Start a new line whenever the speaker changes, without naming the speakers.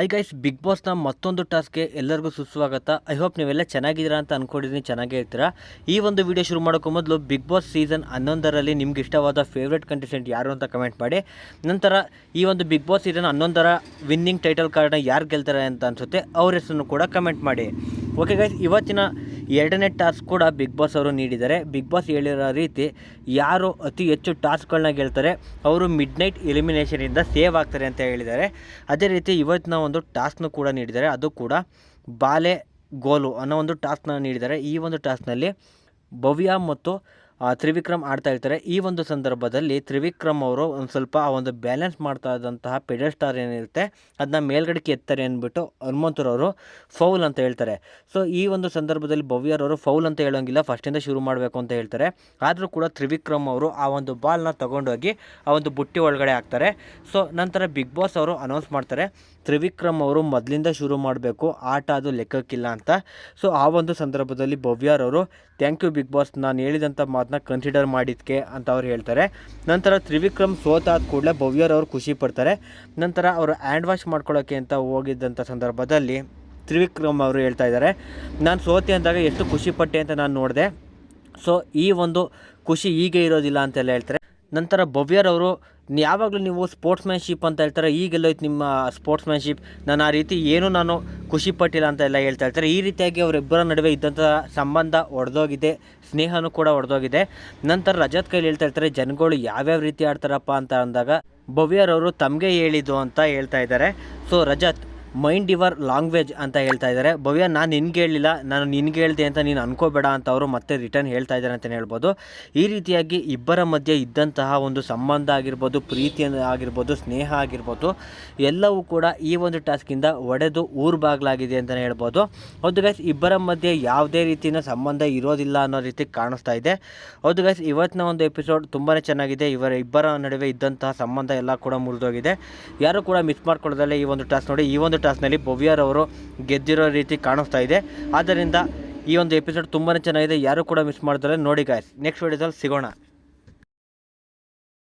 I guys big ಬಾಸ್ನ ಮತ್ತೊಂದು ಟಾಸ್ಕ್ಗೆ ಎಲ್ಲರಿಗೂ ಸುಸ್ವಾಗತ. ಐ ಹೋಪ್ ನೀವೆಲ್ಲ ಚೆನ್ನಾಗಿದ್ದೀರಾ ಅಂತ ಅಂದ್ಕೊಂಡಿದ್ದೀನಿ ಚೆನ್ನಾಗೇ ಇರ್ತೀರಾ? ಈ ಒಂದು ವಿಡಿಯೋ ಶುರು ಮಾಡೋಕ್ಕೂ ಮೊದಲು ಬಿಗ್ ಬಾಸ್ ಸೀಸನ್ ಹನ್ನೊಂದರಲ್ಲಿ ನಿಮ್ಗೆ ಇಷ್ಟವಾದ ಫೇವ್ರೆಟ್ ಕಂಟೆಸ್ಟೆಂಟ್ ಯಾರು ಅಂತ ಕಮೆಂಟ್ ಮಾಡಿ. ನಂತರ ಈ ಒಂದು ಬಿಗ್ ಬಾಸ್ ಸೀಸನ್ ಹನ್ನೊಂದರ ವಿನ್ನಿಂಗ್ ಟೈಟಲ್ ಕಾರ್ಡ್ನ ಯಾರು ಗೆಲ್ತಾರೆ ಅಂತ ಅನಿಸುತ್ತೆ, ಅವ್ರ ಹೆಸರನ್ನು ಕೂಡ ಕಮೆಂಟ್ ಮಾಡಿ. ಓಕೆ ಗೈಸ್ ಇವತ್ತಿನ ಎರಡನೇ ಟಾಸ್ಕ್ ಕೂಡ ಬಿಗ್ ಬಾಸ್ ಅವರು ನೀಡಿದ್ದಾರೆ. ಬಿಗ್ ಬಾಸ್ ಹೇಳಿರೋ ರೀತಿ ಯಾರು ಅತಿ ಹೆಚ್ಚು ಟಾಸ್ಕ್ಗಳನ್ನ ಗೆಲ್ತಾರೆ, ಅವರು ಮಿಡ್ ನೈಟ್ ಎಲಿಮಿನೇಷನಿಂದ ಸೇವ್ ಆಗ್ತಾರೆ ಅಂತ ಹೇಳಿದ್ದಾರೆ. ಅದೇ ರೀತಿ ಇವತ್ತಿನ ಒಂದು ಟಾಸ್ಕ್ನು ಕೂಡ ನೀಡಿದ್ದಾರೆ. ಅದು ಕೂಡ ಬಾಲೆ ಗೋಲು ಅನ್ನೋ ಒಂದು ಟಾಸ್ಕ್ನ ನೀಡಿದ್ದಾರೆ. ಈ ಒಂದು ಟಾಸ್ಕ್ನಲ್ಲಿ ಭವ್ಯ ಮತ್ತು ತ್ರಿವಿಕ್ರಮ್ ಆಡ್ತಾ ಇರ್ತಾರೆ. ಈ ಒಂದು ಸಂದರ್ಭದಲ್ಲಿ ತ್ರಿವಿಕ್ರಮ್ ಅವರು ಒಂದು ಸ್ವಲ್ಪ ಆ ಒಂದು ಬ್ಯಾಲೆನ್ಸ್ ಮಾಡ್ತಾ ಇದ್ದಂತಹ ಪೆಡಲ್ ಸ್ಟಾರ್ ಏನಿರುತ್ತೆ ಅದನ್ನ ಮೇಲ್ಗಡೆಗೆ ಎತ್ತಾರೆ ಅಂದ್ಬಿಟ್ಟು ಹನುಮಂತರವರು ಫೌಲ್ ಅಂತ ಹೇಳ್ತಾರೆ. ಸೊ ಈ ಒಂದು ಸಂದರ್ಭದಲ್ಲಿ ಭವ್ಯರವರು ಫೌಲ್ ಅಂತ ಹೇಳೋಂಗಿಲ್ಲ ಫಸ್ಟಿಂದ ಶುರು ಮಾಡಬೇಕು ಅಂತ ಹೇಳ್ತಾರೆ. ಆದರೂ ಕೂಡ ತ್ರಿವಿಕ್ರಮ್ ಅವರು ಆ ಒಂದು ಬಾಲ್ನ ತಗೊಂಡೋಗಿ ಆ ಒಂದು ಬುಟ್ಟಿ ಒಳಗಡೆ ಹಾಕ್ತಾರೆ. ಸೊ ನಂತರ ಬಿಗ್ ಬಾಸ್ ಅವರು ಅನೌನ್ಸ್ ಮಾಡ್ತಾರೆ, ತ್ರಿವಿಕ್ರಮ್ ಅವರು ಮೊದಲಿಂದ ಶುರು ಮಾಡಬೇಕು, ಆಟ ಅದು ಲೆಕ್ಕಕ್ಕಿಲ್ಲ ಅಂತ. ಸೊ ಆ ಒಂದು ಸಂದರ್ಭದಲ್ಲಿ ಭವ್ಯರವರು ಥ್ಯಾಂಕ್ ಯು ಬಿಗ್ ಬಾಸ್ ನಾನು ಹೇಳಿದಂಥ ಮಾತನ್ನ ಕನ್ಸಿಡರ್ ಮಾಡಿದ್ಕೆ ಅಂತ ಅವ್ರು ಹೇಳ್ತಾರೆ. ನಂತರ ತ್ರಿವಿಕ್ರಮ್ ಸೋತಾದ ಕೂಡಲೇ ಭವ್ಯರವರು ಖುಷಿ ಪಡ್ತಾರೆ. ನಂತರ ಅವರು ಹ್ಯಾಂಡ್ ವಾಶ್ ಮಾಡ್ಕೊಳ್ಳೋಕ್ಕೆ ಅಂತ ಹೋಗಿದ್ದಂಥ ಸಂದರ್ಭದಲ್ಲಿ ತ್ರಿವಿಕ್ರಮ್ ಅವರು ಹೇಳ್ತಾ ಇದ್ದಾರೆ. ನಾನು ಸೋತೆ ಅಂದಾಗ ಎಷ್ಟು ಖುಷಿ ಪಟ್ಟೆ ಅಂತ ನಾನು ನೋಡಿದೆ. ಸೊ ಈ ಒಂದು ಖುಷಿ ಹೀಗೆ ಇರೋದಿಲ್ಲ ಅಂತೆಲ್ಲ ಹೇಳ್ತಾರೆ. ನಂತರ ಭವ್ಯರವರು ಯಾವಾಗಲೂ ನೀವು ಸ್ಪೋರ್ಟ್ಸ್ಮ್ಯಾನ್ಶಿಪ್ ಅಂತ ಹೇಳ್ತಾರೆ. ಈಗೆಲ್ಲೋಯ್ತು ನಿಮ್ಮ ಸ್ಪೋರ್ಟ್ಸ್ಮ್ಯಾನ್ಶಿಪ್ ನಾನು ಆ ರೀತಿ ಏನು ನಾನು ಖುಷಿ ಪಟ್ಟಿಲ್ಲ ಅಂತ ಎಲ್ಲ ಹೇಳ್ತಾ ಇರ್ತಾರೆ. ಈ ರೀತಿಯಾಗಿ ಅವರಿಬ್ಬರ ನಡುವೆ ಇದ್ದಂಥ ಸಂಬಂಧ ಒಡೆದೋಗಿದೆ, ಸ್ನೇಹನೂ ಕೂಡ ಒಡೆದೋಗಿದೆ. ನಂತರ ರಜತ್ ಕೈಲಿ ಹೇಳ್ತಾ ಇರ್ತಾರೆ, ಜನಗಳು ಯಾವ್ಯಾವ ರೀತಿ ಆಡ್ತಾರಪ್ಪ? ಅಂತ ಅಂದಾಗ ಭವ್ಯರವರು ತಮಗೆ ಹೇಳಿದ್ದು ಅಂತ ಹೇಳ್ತಾ ಇದ್ದಾರೆ. So Rajat mind your language ಅಂತ ಹೇಳ್ತಾ ಇದ್ದಾರೆ. ಭವ್ಯ, ನಾನು ನಿನ್ಗೆ ಹೇಳಿಲ್ಲ. ನಾನು ನಿನ್ಗೆ ಹೇಳ್ದೆ ಅಂತ ನೀನು ಅನ್ಕೋಬೇಡ ಅಂತ ಅವರು ಮತ್ತೆ ರಿಟರ್ನ್ ಹೇಳ್ತಾ ಇದ್ದಾರೆ ಅಂತಲೇ ಹೇಳ್ಬೋದು. ಈ ರೀತಿಯಾಗಿ ಇಬ್ಬರ ಮಧ್ಯೆ ಇದ್ದಂತಹ ಒಂದು ಸಂಬಂಧ ಆಗಿರ್ಬೋದು, ಪ್ರೀತಿ ಆಗಿರ್ಬೋದು, ಸ್ನೇಹ ಆಗಿರ್ಬೋದು, ಎಲ್ಲವೂ ಕೂಡ ಈ ಒಂದು ಟಾಸ್ಕಿಂದ ಒಡೆದು ಊರು ಬಾಗಿಲಾಗಿದೆ ಅಂತಲೇ ಹೇಳ್ಬೋದು. ಹೌದು ಗೈಸ್ ಇಬ್ಬರ ಮಧ್ಯೆ ಯಾವುದೇ ರೀತಿಯ ಸಂಬಂಧ ಇರೋದಿಲ್ಲ ಅನ್ನೋ ರೀತಿ ಕಾಣಿಸ್ತಾ ಇದೆ. ಹೌದು ಗೈಸ್ ಇವತ್ತಿನ ಒಂದು ಎಪಿಸೋಡ್ ತುಂಬಾ ಚೆನ್ನಾಗಿದೆ. ಇವರ ಇಬ್ಬರ ನಡುವೆ ಇದ್ದಂತಹ ಸಂಬಂಧ ಎಲ್ಲ ಕೂಡ ಮುರಿದೋಗಿದೆ. ಯಾರು ಕೂಡ ಮಿಸ್ ಮಾಡ್ಕೊಳ್ಳೋದಲ್ಲೇ ಈ ಒಂದು ಟಾಸ್ಕ್ ನೋಡಿ, ಈ ಒಂದು ಟಾಸ್ಕ್ನಲ್ಲಿ ಅವರು ಗೆದ್ದಿರೋ ರೀತಿ ಕಾಣಿಸ್ತಾ ಇದೆ. ಆದ್ದರಿಂದ ಈ ಒಂದು ಎಪಿಸೋಡ್ ತುಂಬಾ ಚೆನ್ನಾಗಿದೆ. ಯಾರು ಕೂಡ ಮಿಸ್ ಮಾಡ್ತಾರೆ. ನೋಡಿ ಗಾಯ್ಸ್ ನೆಕ್ಸ್ಟ್ ವಿಡಿಯೋದಲ್ಲಿ ಸಿಗೋಣ.